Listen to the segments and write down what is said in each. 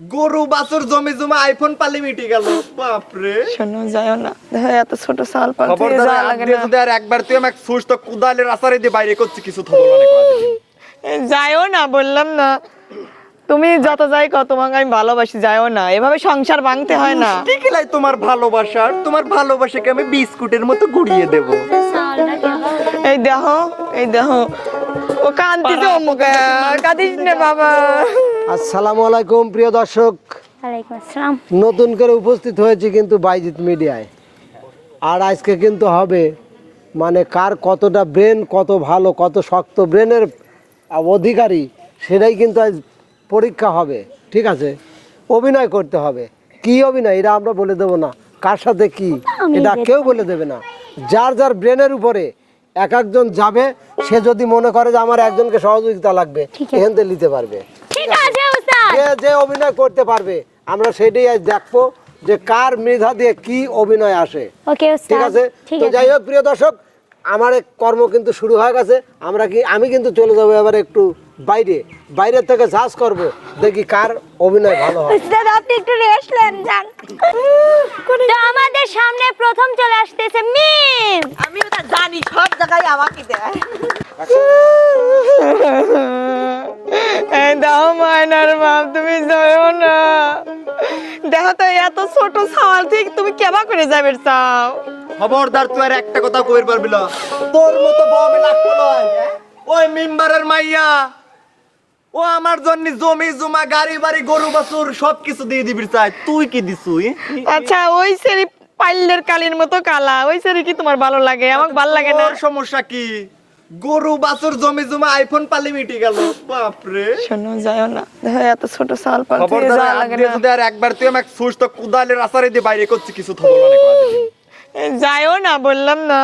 গরু বাছুর জমি জমা আইফোন পালি মিটে গেল। বাপরে। শোনো যাও না। দেখো এত ছোট সাল পাল থেকে খবরদার না। যদি আর একবার তুই আমাকে সুস তো কুদালের আসারে দিয়ে বাইরে করছি কিছু থবল অনেক যাইও না বললাম না। তুমি যত যাই কত তোমাকে আমি ভালোবাসি যাইও না। এভাবে সংসার ভাঙতে হয় না। টিকিলাই তোমার ভালোবাসার তোমার ভালোবাসাকে আমি বিস্কুটের মতো গুড়িয়ে দেব। এই দেখো এই দেখো। ও কান্দিতে অমুক। কাঁদিস না বাবা। আসসালামু আলাইকুম প্রিয় দর্শক। নতুন করে উপস্থিত হয়েছি কিন্তু বাইজিৎ মিডিয়ায়। আর আজকে কিন্তু হবে মানে কার কতটা ব্রেন কত ভালো কত শক্ত ব্রেনের অধিকারী সেটাই কিন্তু আজ পরীক্ষা হবে ঠিক আছে? অভিনয় করতে হবে। কি অভিনয়? এটা আমরা বলে দেবো না। কার সাথে কি? এটা কেউ বলে দেবে না। যার যার ব্রেনের উপরে এক একজন যাবে সে যদি মনে করে যে আমার একজনকে সহযোগিতা লাগবে এখান থেকে নিতে পারবে। যে যে অভিনয় করতে পারবে আমরা সেটাই আজ দেখব যে কার মেধা দিয়ে কি অভিনয় আসে। ঠিক আছে? তো যাই হোক প্রিয় দর্শক আমার এক কর্ম কিন্তু শুরু হয়ে গেছে। আমরা কি আমি কিন্তু চলে যাব এবার একটু বাইরে। বাইরে থেকে যাচ করব দেখি কার অভিনয় ভালো হয়। উস্তাদ আপনি একটু রেস্ট নেন যান। তো আমাদের সামনে প্রথম চলে আসতেছে মিম। আমি ওটা জানি সব জায়গায় আমাকে দেয়। বাপ তুমি যাও না। দেখো তো এত ছোট সাওয়াল ঠিক তুমি কেবা করে যাবে চাও? খবরদার তুই আর একটা কথা কইর পারবি না। তোর মতো নয় ওই মেম্বারের মাইয়া ও আমার জন্য জমি জমা গাড়ি বাড়ি গরু বাছুর সব কিছু দিয়ে দিবি চাই। তুই কি দিছুই? আচ্ছা ওই সেরি পাইলের কালির মতো কালা ওই সেরি কি তোমার ভালো লাগে? আমার ভালো লাগে না। সমস্যা কি? গরু বাছুর জমি জমা আইফোন পালি মিটে গেল। বাপরে। শোনো যাও না। দেখো এত ছোট সাল পাল খবরদার যাওয়া লাগে না। যদি আর একবার তুই আমাকে সুস তো কুদালের আসারে দিয়ে বাইরে করছি কিছু থবল অনেক যাইও না বললাম না।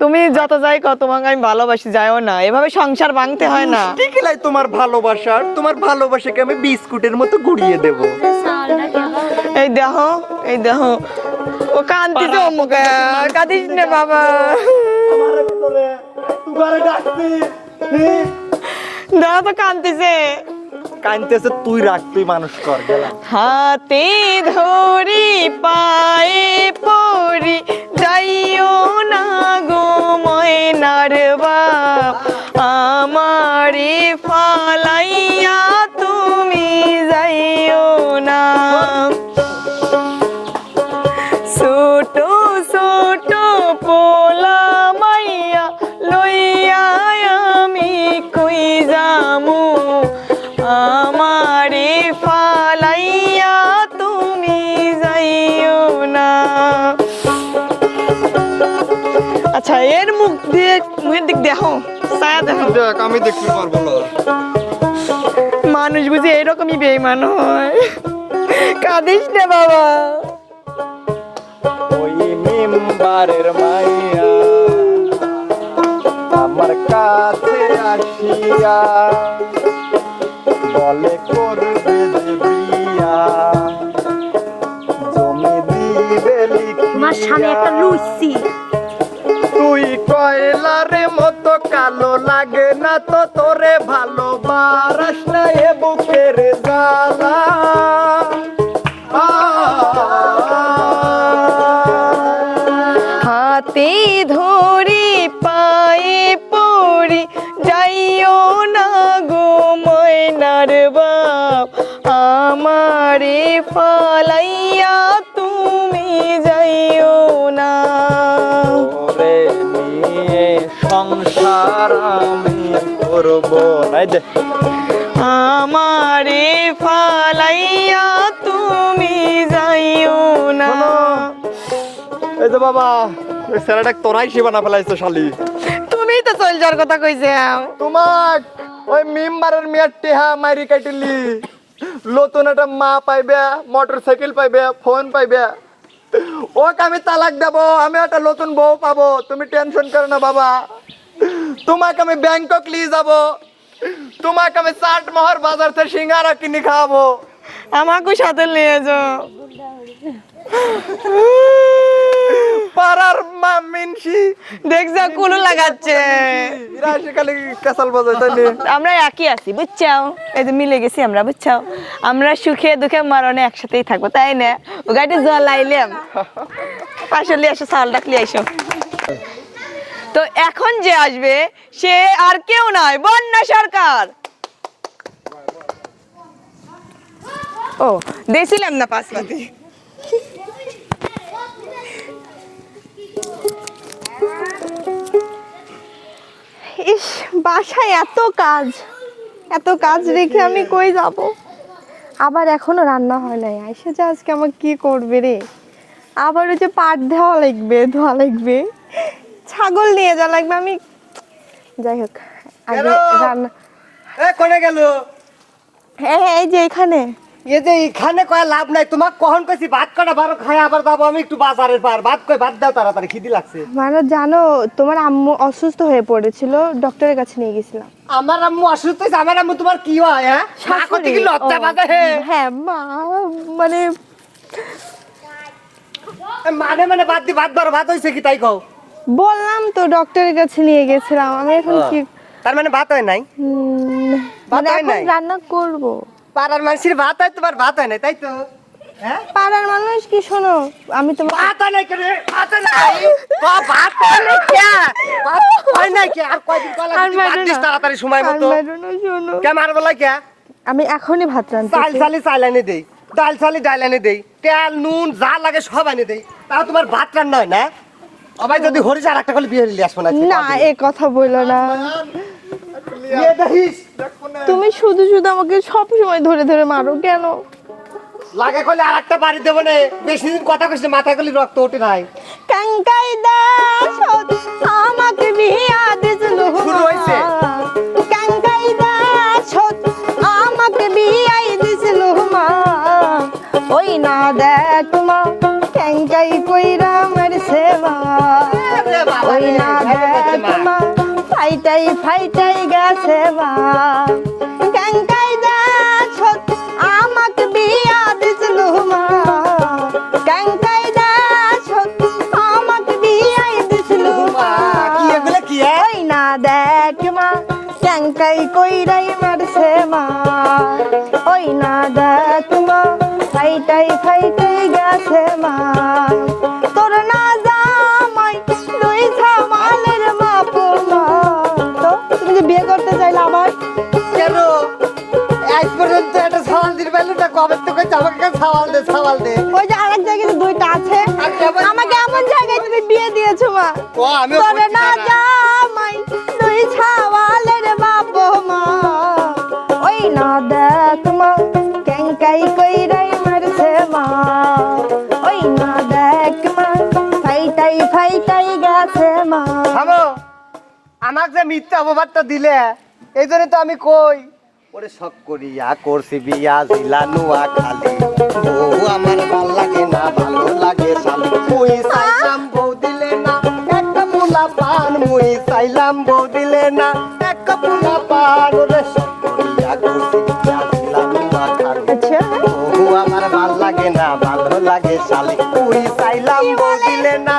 তুমি যত যাই কত তোমাকে আমি ভালোবাসি যাইও না। এভাবে সংসার ভাঙতে হয় না। টিকিলাই তোমার ভালোবাসার তোমার ভালোবাসাকে আমি বিস্কুটের মতো গুড়িয়ে দেব। এই দেখো এই দেখো। ও কান্দিতে অমুক কাঁদিস না বাবা। দেখো তো তুই রাখ তুই মানুষ কর গেলাম। হাতে ধরি পায়ে পড়ি যাইও না গো ময়নার বাপ। আমারে ফালাইয়া তুমি যাইও না। আচ্ছা এর মুখ দিয়ে মুখের দিক দেখো ছায়া দেখো। দেখ আমি দেখতে পারব না। মানুষ বুঝি এরকমই বেইমান হয়। কাঁদিস না বাবা। ওই মেম্বারের মাইয়া আমার কাছে আসিয়া বলে করবে যে বিয়া? জমি দিবে আমার সামনে একটা লুচি। কয়লার মতো কালো লাগে না তো তোরে ভালো বারাস না এ বুকের জ্বালা। হাতে ধরি, পায়ে পড়ি, যাইও না গো ময়নার বাপ। আমারে ফালাইয়া তুমি যাইও সংসার আমি করব নাই দে আমারে ফালাইয়া তুমি যাইও না। এই যে বাবা ওই স্যালাডা তোরাই সীমানা ফেলাইছো শালি। তুমি তো চল যাওয়ার কথা কইছে। তোমাক ওই মেম্বারের মেয়ের টেহা মারি কাটিলি নতুন একটা মা পাইবে মোটর সাইকেল পাইবে ফোন পাইবে। ওকে আমি তালাক দেব আমি একটা নতুন বউ পাবো। তুমি টেনশন করো না বাবা। তোমাকে আমি ব্যাংকক নিয়ে যাব। তোমাকে আমি চাট মহর বাজার থেকে সিঙ্গারা কিনে খাওয়াবো। আমাকে সাথে নিয়ে যাও। পাড়ার মা মিনসি। দেখছ কুলু লাগাচ্ছে। এরা কাসাল বাজায় তাই আমরা একই আছি বুঝছাও? এই যে মিলে গেছি আমরা বুঝছাও? আমরা সুখে দুঃখে মরণে একসাথেই থাকব তাই না? ও গাড়িতে জল লাইলাম। পাশে লিয়ে এসো চাল ডাকলি এসো। তো এখন যে আসবে, সে আর কেউ নয়, বন্যা সরকার। ও, দিয়েছিলাম না পাঁচ পাতি ইস, বাসায় এত কাজ এত কাজ রেখে আমি কই যাব? আবার এখনও রান্না হয় নাই আইসে যে আজকে আমার কি করবে রে? আবার ওই যে পাট দেওয়া লাগবে, ধোয়া লাগবে। ছাগল নিয়ে যাওয়া লাগবে আমি যাই হোক আগে রান্না এ কোনে গেল? হ্যাঁ এই যে এখানে। যে এখানে কয় লাভ নাই তোমাক কখন কইছি ভাত কটা বারো খাই আবার যাব আমি একটু বাজারের পার। ভাত কই ভাত দাও তাড়াতাড়ি খিদি লাগছে। মানে জানো তোমার আম্মু অসুস্থ হয়ে পড়েছিল ডক্টরের কাছে নিয়ে গেছিলাম। আমার আম্মু অসুস্থ হয়েছে আমার আম্মু তোমার কি হয় হ্যাঁ? করতে কি লজ্জা বাজে হ্যাঁ মা মানে মানে মানে বাদ দি ভাত বারো ভাত হয়েছে কি তাই কও? বললাম তো ডক্টরের কাছে নিয়ে গেছিলাম। আমি এখন কি তার মানে ভাত হয় নাই? ভাত মানে হয় নাই? রান্না করব। পাড়ার মানুষের ভাত হয় তোমার ভাত হয় নাই তাই তো? হ্যাঁ? পাড়ার মানুষ কি শোনো আমি তোমার ভাত হয় নাই কেন? ভাত হয় নাই? ভাত হয় নাই কে? ভাত হয় নাই কে? আর কয়দিন কলা দিস তাড়াতাড়ি সময় মতো। মারো না, শোনো। কে মারবো লাই কে? আমি এখনই ভাত রান্না চাল চালি চাল এনে দেই ডাল চালি ডাল এনে দেই তেল নুন যা লাগে সব এনে দেই। তাও তোমার ভাত রান্না হয় না? অবাই যদি আর একটা করে বিয়ে নিয়ে আসব না না এ কথা না। তুমি শুধু শুধু আমাকে সব সময় ধরে ধরে মারো কেন? লাগে করলে আর একটা বাড়ি দেবো না। বেশি দিন কথা কইছে মাথায় গুলি রক্ত ওঠে নাই। কাঙ্কাই দাস আমাকে বিয়া দেখ মা কাঙ্কাই কইরাই মারছে মা। ওই না দেখ মা, ফাইটাই ফাইটাই গেছে মা। তোর না সাওয়াল দিতে কবে তো কইছে আমাকে সাওয়াল দে সাওয়াল দে। ওই যে আরেক জায়গায় দুইটা আছে? আমাকে এমন জায়গায় তুমি বিয়ে দিয়েছ মা। ও আমিও তোর না। জামাই দুই ছাওয়ালের বাপ মা। ওই না দেখ মা কেঙ্কাই কইরাই মারছে মা। ওই না দেখ মা ফাইটাই ফাইটাই গেছে মা। আমাকে যে মিথ্যা অপবাদটা দিলে এই জন্য তো আমি কই। ওরে শখ করিয়া করছি বিয়া জিলা নুয়া খালি। বউ আমার ভালো লাগে না ভালো লাগে শালি। মুই চাইলাম বউ দিলে না একটা মুলা পান। মুই চাইলাম বউ দিলে না একটা মুলা পান। ওরে শখ করিয়া করছি বিয়া জিলা নুয়া খালি। আচ্ছা। বউ আমার ভালো লাগে না ভালো লাগে শালি। মুই চাইলাম বউ দিলে না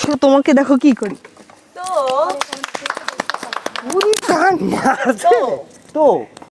আসলে তোমাকে দেখো কি করি? তো তো।